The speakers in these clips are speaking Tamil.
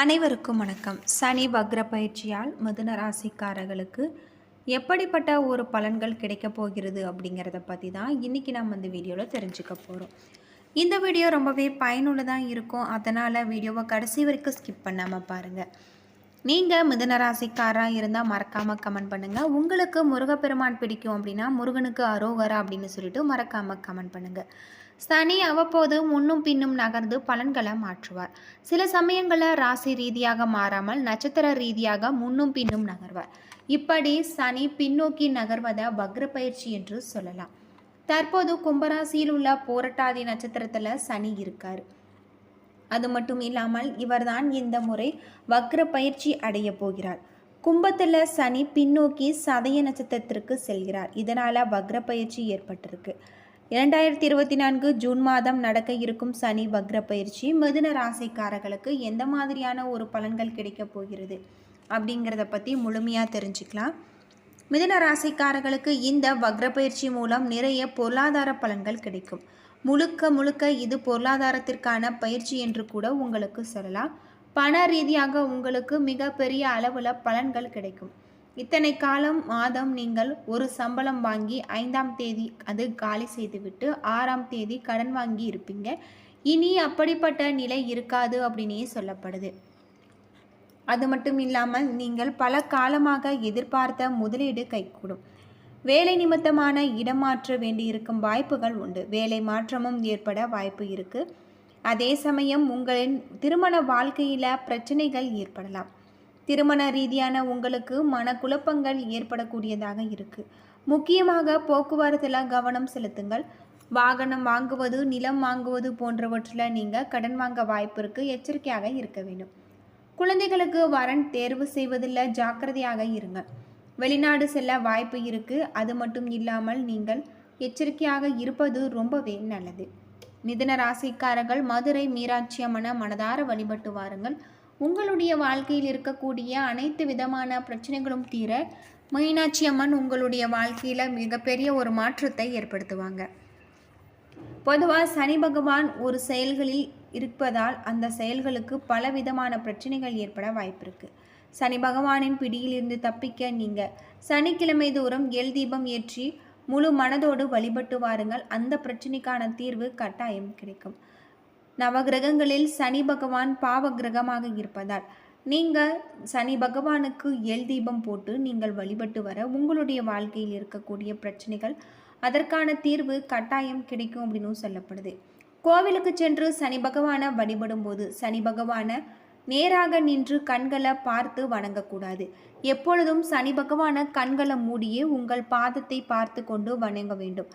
அனைவருக்கும் வணக்கம். சனி வக்ர பயிற்சியால் மிதுன ராசிக்காரர்களுக்கு எப்படிப்பட்ட ஒரு பலன்கள் கிடைக்கப் போகிறது அப்படிங்கிறத பற்றி தான் இன்றைக்கி நம்ம இந்த வீடியோவில் தெரிஞ்சுக்க போகிறோம் இந்த வீடியோ ரொம்பவே பயனுள்ளதாக இருக்கும். அதனால் வீடியோவை கடைசி வரைக்கும் ஸ்கிப் பண்ணாமல் பாருங்கள் நீங்கள் மிதுன ராசிக்காராக இருந்தால் மறக்காமல் கமெண்ட் பண்ணுங்கள் உங்களுக்கு முருகப்பெருமான் பிடிக்கும் அப்படின்னா முருகனுக்கு அரோகரா அப்படின்னு சொல்லிட்டு மறக்காமல் கமெண்ட் பண்ணுங்கள் சனி அவ்வப்போது முன்னும் பின்னும் நகர்ந்து பலன்களை மாற்றுவார். சில சமயங்களில் ராசி ரீதியாக மாறாமல் நட்சத்திர ரீதியாக முன்னும் பின்னும் நகர்வார். இப்படி சனி பின்னோக்கி நகர்வதை வக்ர பயிற்சி என்று சொல்லலாம். தற்போது கும்பராசியில் உள்ள போரட்டாதி நட்சத்திரத்தில் சனி இருக்கார். அது மட்டும் இல்லாமல் இவர்தான் இந்த முறை வக்ர பயிற்சி அடைய போகிறார். கும்பத்தில் சனி பின்னோக்கி சதய நட்சத்திரத்திற்கு செல்கிறார். இதனால் வக்ர பயிற்சி ஏற்பட்டிருக்கு. இரண்டாயிரத்தி இருபத்தி நான்கு ஜூன் மாதம் நடக்க இருக்கும் சனி வக்ர பயிற்சி மிதுன ராசிக்காரர்களுக்கு எந்த மாதிரியான ஒரு பலன்கள் கிடைக்கப் போகிறது அப்படிங்கிறத பற்றி முழுமையாக தெரிஞ்சுக்கலாம். மிதுன ராசிக்காரர்களுக்கு இந்த வக்ர பயிற்சி மூலம் நிறைய பொருளாதார பலன்கள் கிடைக்கும். முழுக்க முழுக்க இது பொருளாதாரத்திற்கான பயிற்சி என்று கூட உங்களுக்கு சொல்லலாம். பண ரீதியாக உங்களுக்கு மிகப்பெரிய அளவில் பலன்கள் கிடைக்கும். இத்தனை காலம் மாதம் நீங்கள் ஒரு சம்பளம் வாங்கி ஐந்தாம் தேதி அது காலி செய்துவிட்டு ஆறாம் தேதி கடன் வாங்கி இருப்பீங்க. இனி அப்படிப்பட்ட நிலை இருக்காது அப்படின்னே சொல்லப்படுது. அது மட்டும் இல்லாமல் நீங்கள் பல காலமாக எதிர்பார்த்த முதலீடு கைகூடும். வேலை நிமித்தமான இடம் மாற்ற வேண்டியிருக்கும் வாய்ப்புகள் உண்டு. வேலை மாற்றமும் ஏற்பட வாய்ப்பு இருக்குது அதே சமயம் உங்களின் திருமண வாழ்க்கையில் பிரச்சனைகள் ஏற்படலாம். திருமண ரீதியான உங்களுக்கு மனக்குழப்பங்கள் ஏற்படக்கூடியதாக இருக்குது முக்கியமாக போக்குவரத்தில் கவனம் செலுத்துங்கள். வாகனம் வாங்குவது நிலம் வாங்குவது போன்றவற்றில் நீங்கள் கடன் வாங்க வாய்ப்பு எச்சரிக்கையாக இருக்க வேண்டும். குழந்தைகளுக்கு வரன் தேர்வு செய்வதில் ஜாக்கிரதையாக இருங்கள் வெளிநாடு செல்ல வாய்ப்பு இருக்கு. அது மட்டும் இல்லாமல் நீங்கள் எச்சரிக்கையாக இருப்பது ரொம்பவே நல்லது. மிதன ராசிக்காரர்கள் மதுரை மீனாட்சி அம்மனை மனதார வழிபட்டு வாருங்கள். உங்களுடைய வாழ்க்கையில் இருக்கக்கூடிய அனைத்து விதமான பிரச்சனைகளும் தீர மீனாட்சி அம்மன் உங்களுடைய வாழ்க்கையில் மிகப்பெரிய ஒரு மாற்றத்தை ஏற்படுத்துவாங்க. பொதுவாக சனி பகவான் ஒரு செயல்களில் இருப்பதால் அந்த செயல்களுக்கு பல விதமான பிரச்சனைகள் ஏற்பட வாய்ப்பு சனி பகவானின் பிடியிலிருந்து தப்பிக்க நீங்கள் சனிக்கிழமை தோறும் எல் தீபம் ஏற்றி முழு மனதோடு வழிபட்டு வாருங்கள். அந்த பிரச்சனைக்கான தீர்வு கட்டாயம் கிடைக்கும். நவகிரகங்களில் சனி பகவான் பாவ கிரகமாக இருப்பதால் நீங்கள் சனி பகவானுக்கு எல் தீபம் போட்டு நீங்கள் வழிபட்டு வர உங்களுடைய வாழ்க்கையில் இருக்கக்கூடிய பிரச்சனைகள் அதற்கான தீர்வு கட்டாயம் கிடைக்கும் அப்படின்னு சொல்லப்படுது. கோவிலுக்கு சென்று சனி பகவானை வழிபடும் போது சனி பகவானை நேராக நின்று கண்களை பார்த்து வணங்கக்கூடாது. எப்பொழுதும் சனி பகவான கண்களை மூடியே உங்கள் பாதத்தை பார்த்து கொண்டு வணங்க வேண்டும்.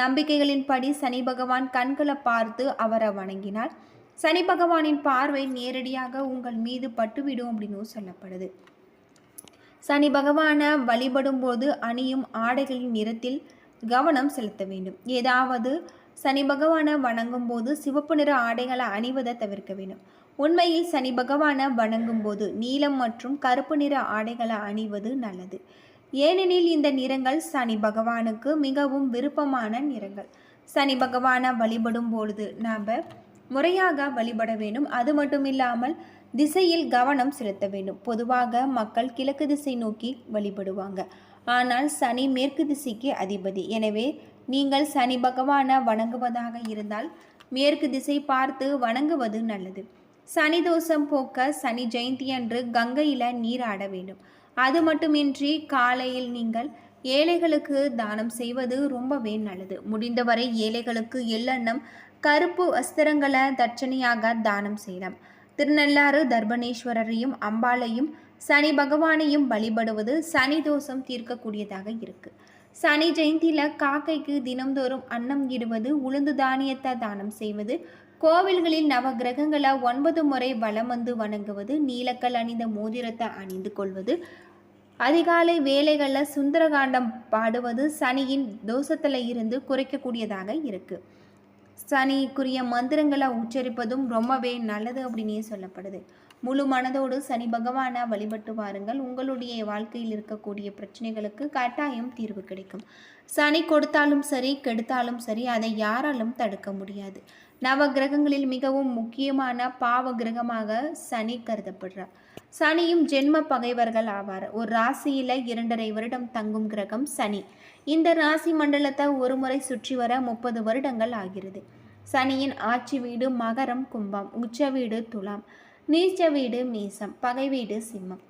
நம்பிக்கைகளின்படி சனி பகவான் கண்களை பார்த்து அவரை வணங்கினார். சனி பகவானின் பார்வை நேரடியாக உங்கள் மீது பட்டுவிடும் அப்படின்னு சொல்லப்படுது. சனி பகவானை வழிபடும் போது அணியும் ஆடைகளின் நிறத்தில் கவனம் செலுத்த வேண்டும். ஏதாவது சனி பகவானை வணங்கும் போது சிவப்பு நிற ஆடைகளை அணிவதை தவிர்க்க வேண்டும். உண்மையில் சனி பகவானை வணங்கும் போது நீலம் மற்றும் கருப்பு நிற ஆடைகளை அணிவது நல்லது. ஏனெனில் இந்த நிறங்கள் சனி பகவானுக்கு மிகவும் விருப்பமான நிறங்கள். சனி பகவானை வழிபடும் பொழுது நாம் முறையாக வழிபட வேண்டும். அது மட்டும் இல்லாமல் திசையில் கவனம் செலுத்த வேண்டும். பொதுவாக மக்கள் கிழக்கு திசை நோக்கி வழிபடுவாங்க. ஆனால் சனி மேற்கு திசைக்கு அதிபதி. எனவே நீங்கள் சனி பகவானை வணங்குவதாக இருந்தால் மேற்கு திசை பார்த்து வணங்குவது நல்லது. சனி தோஷம் போக்க சனி ஜெயந்தி அன்று கங்கையில் நீராட வேண்டும். அது மட்டுமின்றி காலையில் நீங்கள் ஏழைகளுக்கு தானம் செய்வது ரொம்பவே நல்லது. முடிந்தவரை ஏழைகளுக்கு எள்ளெண்ணம் கருப்பு வஸ்திரங்களை தட்சணையாக தானம் செய்யலாம் திருநள்ளாறு தர்பணேஸ்வரரையும் அம்பாளையும் சனி பகவானையும் வழிபடுவது சனி தோஷம் தீர்க்கக்கூடியதாக இருக்கு. சனி ஜெயந்தியில் காக்கைக்கு தினம்தோறும் அன்னம் இடுவது உளுந்து தானியத்தை தானம் செய்வது கோவில்களில் நவ கிரகங்களை ஒன்பது முறை வலம் வந்து வணங்குவது நீலக்கல் அணிந்த மோதிரத்தை அணிந்து கொள்வது அதிகாலை வேலைகளில் சுந்தரகாண்டம் பாடுவது சனியின் தோஷத்தில் இருந்து குறைக்கக்கூடியதாக இருக்கு. சனிக்குரிய மந்திரங்களை உச்சரிப்பதும் ரொம்பவே நல்லது அப்படின்னே சொல்லப்படுது. முழு மனதோடு சனி பகவானை வழிபட்டு வாருங்கள். உங்களுடைய வாழ்க்கையில் இருக்கக்கூடிய பிரச்சனைகளுக்கு கட்டாயம் தீர்வு கிடைக்கும். சனி கொடுத்தாலும் சரி கெடுத்தாலும் சரி அதை யாராலும் தடுக்க முடியாது. நவ கிரகங்களில் மிகவும் முக்கியமான பாவ கிரகமாக சனி கருதப்படுறார். சனியும் ஜென்ம பகைவர்கள் ஆவார். ஒரு ராசியில் இரண்டரை வருடம் தங்கும் கிரகம் சனி. இந்த ராசி மண்டலத்தை ஒரு முறை சுற்றி வர முப்பது வருடங்கள் ஆகிறது. சனியின் ஆட்சி வீடு மகரம் கும்பம் உச்ச வீடு துலாம். நீச்ச வீடு மீசம் பகை வீடு சிம்மம்.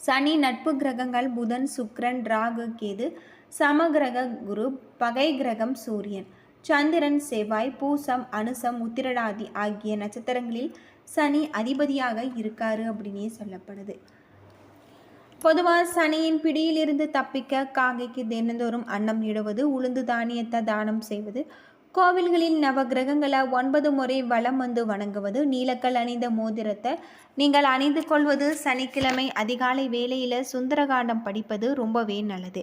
சனி நட்பு கிரகங்கள் புதன் சுக்ரன் ராகு கேது சமகிரக குரு பகை கிரகம் சூரியன். சந்திரன் செவ்வாய் பூசம் அனுசம் உத்திரடாதி ஆகிய நட்சத்திரங்களில் சனி அதிபதியாக இருக்காரு அப்படின்னே சொல்லப்படுது. பொதுவாக சனியின் பிடியிலிருந்து தப்பிக்க காகைக்கு தினந்தோறும் அன்னம் இடுவது உளுந்து தானியத்தை தானம் செய்வது கோவில்களில் நவ கிரகங்களை ஒன்பது முறை வலம் வந்து வணங்குவது நீலக்கல் அணிந்த மோதிரத்தை நீங்கள் அணிந்து கொள்வது சனிக்கிழமை அதிகாலை வேளையில் சுந்தரகாண்டம் படிப்பது ரொம்பவே நல்லது.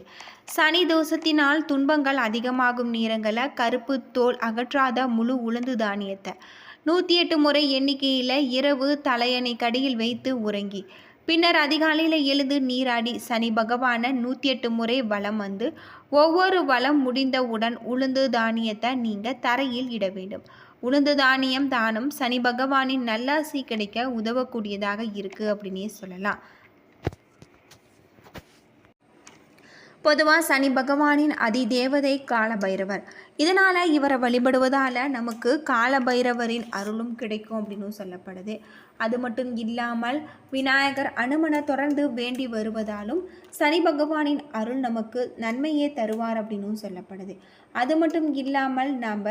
சனி தோஷத்தினால் துன்பங்கள் அதிகமாகும் நேரங்களை கருப்பு தோல் அகற்றாத முழு உளுந்து தானியத்தை நூற்றி எட்டு முறை எண்ணிக்கையில் இரவு தலையணை கடியில் வைத்து உறங்கி பின்னர் அதிகாலையில் எழுந்து நீராடி சனி பகவானை நூற்றி எட்டு முறை வலம் வந்து ஒவ்வொரு வலம் முடிந்தவுடன் உளுந்து தானியத்தை நீங்கள் தரையில் இட வேண்டும். உளுந்து தானியம் தானம் சனி பகவானின் நல்லாசி கிடைக்க உதவக்கூடியதாக இருக்குது அப்படின்னே சொல்லலாம். பொதுவாக சனி பகவானின் அதிதேவதை காலபைரவர். இதனால் இவரை வழிபடுவதால் நமக்கு காலபைரவரின் அருளும் கிடைக்கும் அப்படின்னு சொல்லப்படுது. அது மட்டும் இல்லாமல் விநாயகர் அனுமனை தொடர்ந்து வேண்டி வருவதாலும் சனி பகவானின் அருள் நமக்கு நன்மையே தருவார் அப்படின்னு சொல்லப்படுது. அது மட்டும் இல்லாமல் நாம்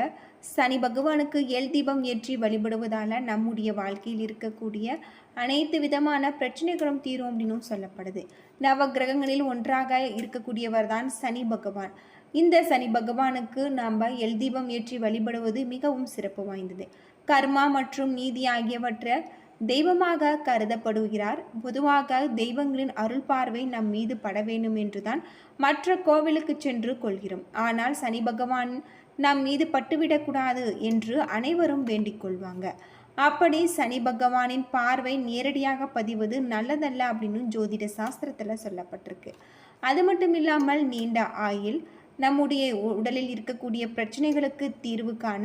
சனி பகவானுக்கு எல் தீபம் ஏற்றி வழிபடுவதால் நம்முடைய வாழ்க்கையில் இருக்கக்கூடிய அனைத்து விதமான பிரச்சனைகளும் தீரும் அப்படின்னு சொல்லப்படுது. நவ கிரகங்களில் ஒன்றாக இருக்கக்கூடியவர் தான் சனி பகவான். இந்த சனி பகவானுக்கு நாம் எல் தீபம் ஏற்றி வழிபடுவது மிகவும் சிறப்பு வாய்ந்தது. கர்மா மற்றும் நீதி ஆகியவற்றை தெய்வமாக கருதப்படுகிறார். பொதுவாக தெய்வங்களின் அருள் பார்வை நம் மீது பட வேண்டும் என்றுதான் மற்ற கோவிலுக்கு சென்று கொள்கிறோம். ஆனால் சனி பகவான் நம் மீது பட்டுவிடக்கூடாது என்று அனைவரும் வேண்டிக் கொள்வாங்க. அப்படி சனி பகவானின் பார்வை நேரடியாக பதிவது நல்லதல்ல அப்படின்னு ஜோதிட சாஸ்திரத்தில் சொல்லப்பட்டிருக்கு. அது மட்டும் இல்லாமல் நீண்ட ஆயில் நம்முடைய உடலில் இருக்கக்கூடிய பிரச்சனைகளுக்கு தீர்வு காண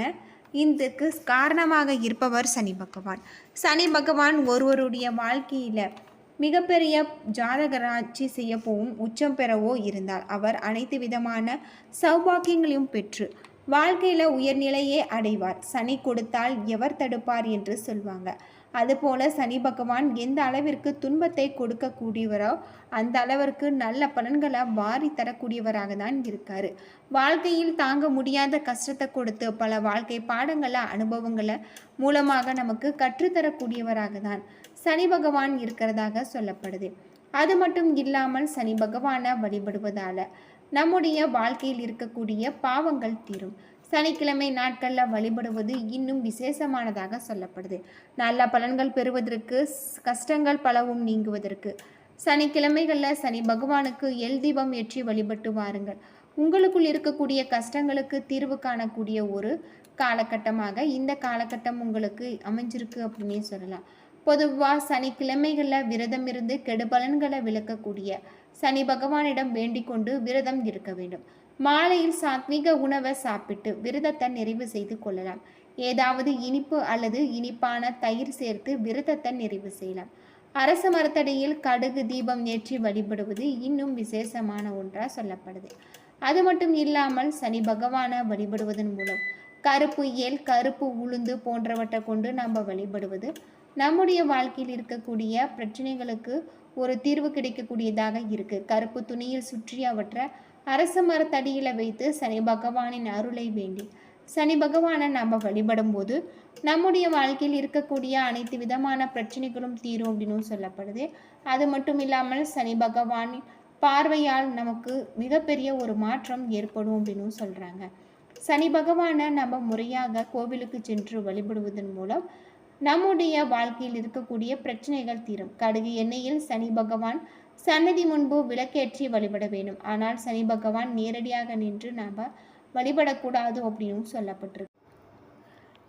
இந்துக்கு காரணமாக இருப்பவர் சனி பகவான். சனி பகவான் ஒருவருடைய வாழ்க்கையில் மிகப்பெரிய ஜாதகராட்சி செய்யப்போவும் உச்சம் பெறவோ இருந்தால் அவர் அனைத்து விதமான சௌபாக்கியங்களையும் பெற்று வாழ்க்கையில் உயர்நிலையே அடைவார். சனி கொடுத்தால் எவர் தடுப்பார் என்று சொல்வாங்க. அதுபோல சனி பகவான் எந்த அளவிற்கு துன்பத்தை கொடுக்கக்கூடியவரோ அந்த அளவிற்கு நல்ல பலன்களை வாரி தரக்கூடியவராக தான் இருக்கார். வாழ்க்கையில் தாங்க முடியாத கஷ்டத்தை கொடுத்து பல வாழ்க்கை பாடங்களை அனுபவங்களை மூலமாக நமக்கு கற்றுத்தரக்கூடியவராக தான் சனி பகவான் இருக்கிறதாக சொல்லப்படுது. அது மட்டும் இல்லாமல் சனி பகவானை வழிபடுவதால நம்முடைய வாழ்க்கையில் இருக்கக்கூடிய பாவங்கள் தீரும். சனிக்கிழமை நாட்களில் வழிபடுவது இன்னும் விசேஷமானதாக சொல்லப்படுது. நல்ல பலன்கள் பெறுவதற்கு கஷ்டங்கள் பலவும் நீங்குவதற்கு. சனிக்கிழமைகளில் சனி பகவானுக்கு எல் தீபம் ஏற்றி வழிபட்டு வாருங்கள். உங்களுக்குள் இருக்கக்கூடிய கஷ்டங்களுக்கு தீர்வு காணக்கூடிய ஒரு காலகட்டமாக இந்த காலகட்டம் உங்களுக்கு அமைஞ்சிருக்கு அப்படின்னே சொல்லலாம். பொதுவாக சனிக்கிழமைகளில் விரதம் இருந்து கெடுபலன்களை விளக்கக்கூடிய சனி பகவானிடம் வேண்டிக் கொண்டு விரதம் இருக்க வேண்டும். மாலையில் சாத்விக உணவை சாப்பிட்டு விரதத்தை நிறைவு செய்து கொள்ளலாம். ஏதாவது இனிப்பு அல்லது இனிப்பான தயிர் சேர்த்து விரதத்தை நிறைவு செய்யலாம். அரச மரத்தடியில் கடுகு தீபம் ஏற்றி வழிபடுவது இன்னும் விசேஷமான ஒன்றாக சொல்லப்படுது. அது மட்டும் இல்லாமல் சனி பகவானை வழிபடுவதன் மூலம் கருப்பு ஏல் கருப்பு உளுந்து போன்றவற்றை கொண்டு நம்ம வழிபடுவது நம்முடைய வாழ்க்கையில் இருக்கக்கூடிய பிரச்சனைகளுக்கு ஒரு தீர்வு கிடைக்கக்கூடியதாக இருக்கு. கருப்பு துணியில் சுற்றி அவற்றை அரச மரத்தடியில் வைத்து சனி பகவானின் அருளை வேண்டி. சனி பகவானை நம்ம வழிபடும் போது நம்முடைய வாழ்க்கையில் இருக்கக்கூடிய அனைத்து விதமான பிரச்சனைகளும் தீரும் அப்படின்னு சொல்லப்படுது. அது மட்டும் இல்லாமல் சனி பகவானின் பார்வையால் நமக்கு மிகப்பெரிய ஒரு மாற்றம் ஏற்படும் அப்படின்னு சொல்கிறாங்க சனி பகவானை நம்ம முறையாக கோவிலுக்கு சென்று வழிபடுவதன் மூலம் நம்முடைய வாழ்க்கையில் இருக்கக்கூடிய பிரச்சனைகள் தீரும். கடுகு எண்ணெயில் சனி பகவான் சன்னதி முன்பு விளக்கேற்றி வழிபட வேண்டும். ஆனால் சனி பகவான் நேரடியாக நின்று நாம் வழிபடக்கூடாது அப்படின்னு சொல்லப்பட்டிருக்கு.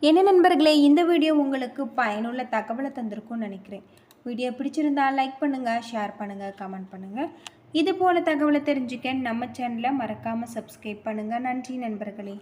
என்ன நண்பர்களே இந்த வீடியோ உங்களுக்கு பயனுள்ள தகவலை தந்திருக்கும்னு நினைக்கிறேன். வீடியோ பிடிச்சிருந்தா லைக் பண்ணுங்கள் ஷேர் பண்ணுங்கள் கமெண்ட் பண்ணுங்கள் இது போல் தகவலை தெரிஞ்சுக்க நம்ம சேனலை மறக்காமல் சப்ஸ்கிரைப் பண்ணுங்கள் நன்றி நண்பர்களே.